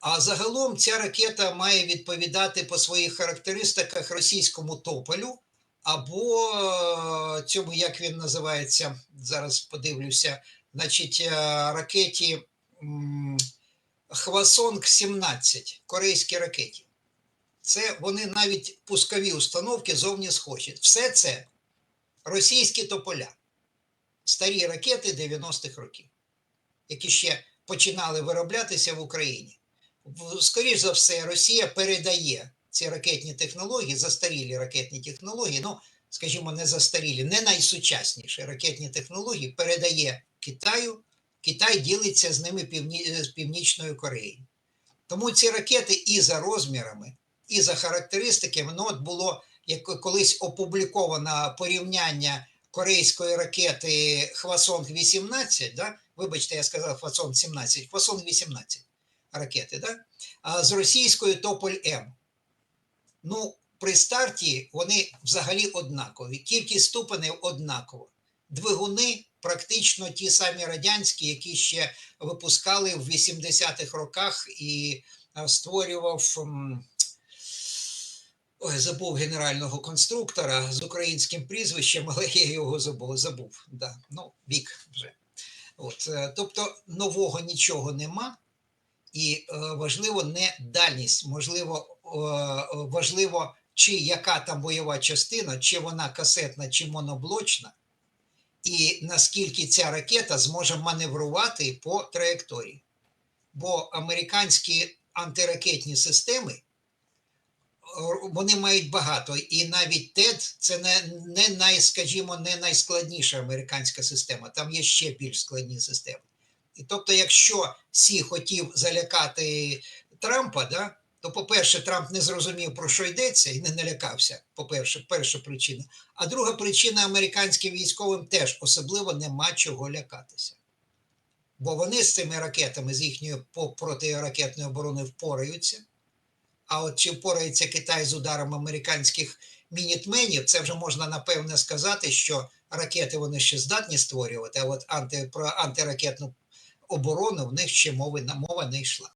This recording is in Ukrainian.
А загалом ця ракета має відповідати по своїх характеристиках російському тополю або е, цьому, як він називається, зараз подивлюся, значить, е, ракеті Хвасонг 17, корейські ракеті. Це вони навіть пускові установки зовні схожі. Все це російські тополя, старі ракети 90-х років, які ще починали вироблятися в Україні. Скоріш за все, Росія передає ці ракетні технології, застарілі ракетні технології, ну, скажімо, не застарілі, не найсучасніші ракетні технології передає Китаю. Китай ділиться з ними півні... з Північною Кореєю. Тому ці ракети і за розмірами, і за характеристиками, ну от було як колись опубліковано порівняння корейської ракети Хвасонг 18, да? вибачте, я сказав Хвасонг 17, Хвасонг 18 ракети, да? а з російською Тополь М. Ну, при старті вони взагалі однакові. Кількість ступенів однакова. Двигуни практично ті самі радянські, які ще випускали в 80-х роках і створював. Ой, забув генерального конструктора з українським прізвищем, але я його забув. забув да. Ну, вік вже. От, е, тобто нового нічого нема, і е, важливо не дальність, можливо, важливо, чи яка там бойова частина, чи вона касетна, чи моноблочна, і наскільки ця ракета зможе маневрувати по траєкторії. Бо американські антиракетні системи вони мають багато, і навіть ТЕД це не, не най, скажімо, не найскладніша американська система. Там є ще більш складні системи. Тобто, якщо Сі хотів залякати Трампа, да, то, по-перше, Трамп не зрозумів, про що йдеться, і не налякався. По-перше, перша причина. А друга причина американським військовим теж особливо нема чого лякатися. Бо вони з цими ракетами, з їхньою протиракетною обороною впораються. А от чи впорається Китай з ударом американських мінітменів, це вже можна напевне сказати, що ракети вони ще здатні створювати, а от анти, про антиракетну оборону в них ще мови, мова не йшла.